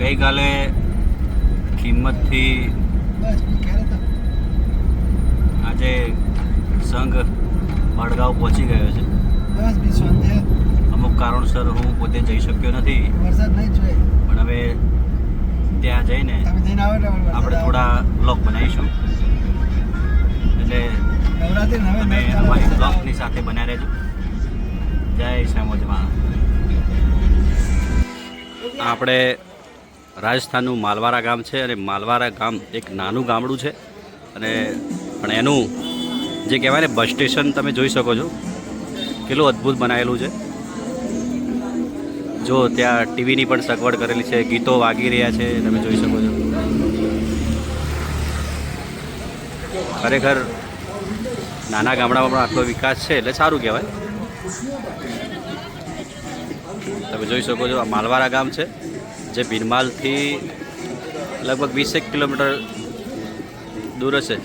ગઈકાલે કિંમતથી આજે સંઘ વડગાંવ પહોંચી ગયો છે. અમુક કારણસર હું પોતે જઈ શક્યો નથી. પણ હવે ત્યાં જઈને આપણે થોડા બ્લોગ બનાવીશું. એટલે તમે અમારી બ્લોગની સાથે બન્યા રહેજો. આપણે રાજસ્થાનનું માલવારા ગામ છે અને માલવારા ગામ એક નાનું ગામડું છે અને પણ એનું જે કહેવાય ને બસ સ્ટેશન તમે જોઈ શકો છો. કેટલું અદ્ભુત બનાવેલું છે. જો ત્યાં ટીવીની પણ સગવડ કરેલી છે, ગીતો વાગી રહ્યા છે, તમે જોઈ શકો છો. ખરેખર નાના ગામડામાં પણ આટલો વિકાસ છે, એટલે સારું કહેવાય. તમે જોઈ શકો છો, આ માલવારા ગામ છે, જે ભીનમાલથી લગભગ વીસેક કિલોમીટર દૂર હશે.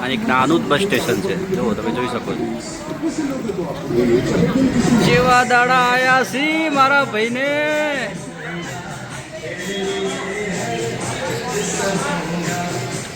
આની એક નાનું જ બસ સ્ટેશન છે. જુઓ, તમે જોઈ શકો છો. જેવા દાડા આયા સી મારા ભાઈને.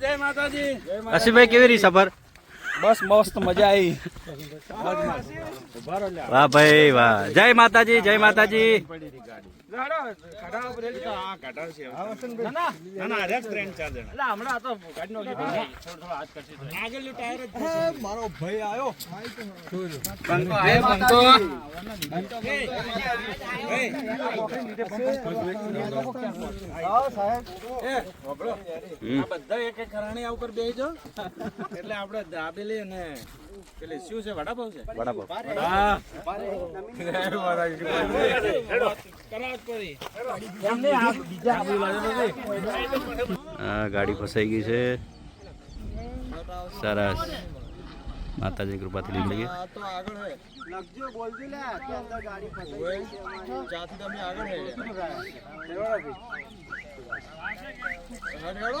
જય માતાજી. અસીભાઈ કેવી રહી સફર? બસ મસ્ત મજા આવી વાહ ભાઈ વાહ. જય માતાજી જય માતાજી. મારો ભાઈ આવ્યો બધા એક એક ખરાણી ઉપર બેજો એટલે આપણે દાબેલી અને પેલી શું છે? વડાપાવ છે? વડાપાવ. હા ગાડી ફસાઈ ગઈ છે. સરસ. માતાજી કૃપાથી લઈ લઈએ. આગળ લખજો બોલજો લે કે અંદર ગાડી ફસાઈ ઓય, જ્યાંથી તમે આગળ હે હગાડો?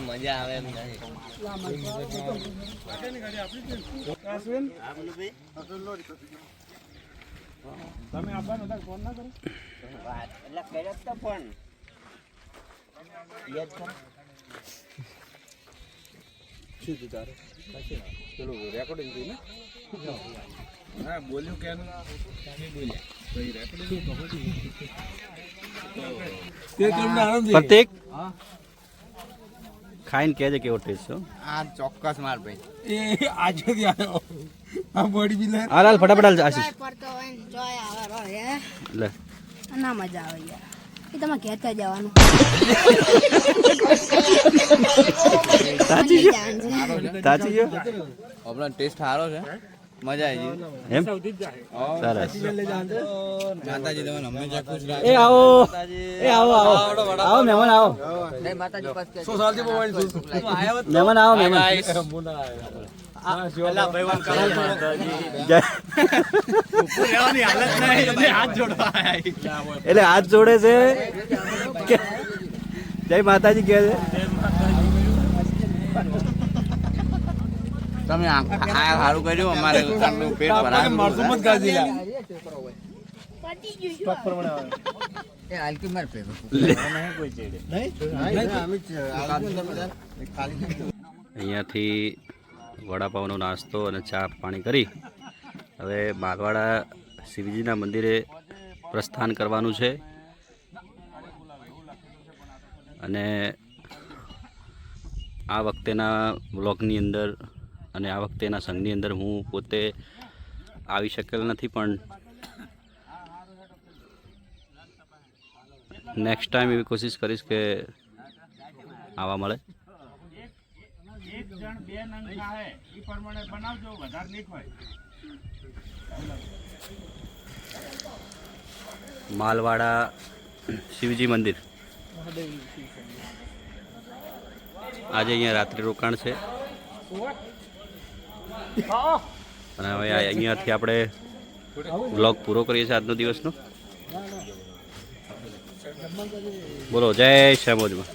મજા આવે એમ નહીં તમે આપવાનો હતા ફોન ના કરો એટલે કર્યો તો પણ શું તારે? રેકોર્ડિંગ ને? હા બોલ્યું કે બોલ્યા ખાઈને કહેજે કેવો ટેસ્ટ છે આ ચોક્કસ માર ભાઈ. એ આજે આવ્યો આ બોડી બિલ્ડર હાલ હાલ ફટાફટ હાલ આશીષ. પડતો હોય ને જોય આવે રહે લે. ના મજા આવે યાર. એ જવાનું. આપણો ટેસ્ટ સારો છે. મજા આવી ગઈ. એમ? સરસ. માતાજી તમને હંમેશા ખુશ રાખે એ આવો. એ આવો આવો. આવો મહેમાન આવો. જય માતાજી પાસ કે મહેમાન આવો મહેમાન. જય એટલે હાથ જોડે છે જય માતાજી કહે છે. તમે આ સારું કર્યું અમારે પેટ ભરાય મારશું મત ગાજી એ હાલકી માર પેટ અહીંયાથી વડાપાવનો નાસ્તો અને ચા પાણી કરી. હવે બાગવાડા શિવજીના મંદિરે પ્રસ્થાન કરવાનું છે. અને આ વખતેના બ્લોગની અંદર અને આ વખતેના સંઘની અંદર હું પોતે આવી શકેલ નથી, પણ નેક્સ્ટ ટાઈમ એવી કોશિશ કરીશ કે આવવા મળે. જણ બે નંગ ખાહે એ પ્રમાણે બનાવજો, વધારે નહીં હોય માલવાડા શિવજી મંદિર. આજે અહીંયા રાત્રિ રોકાણ છે. અને હવે અહીંયાથી આપણે બ્લોગ પૂરો કરીએ છીએ આજનો દિવસનો. બોલો, જય શ્યામોજમાં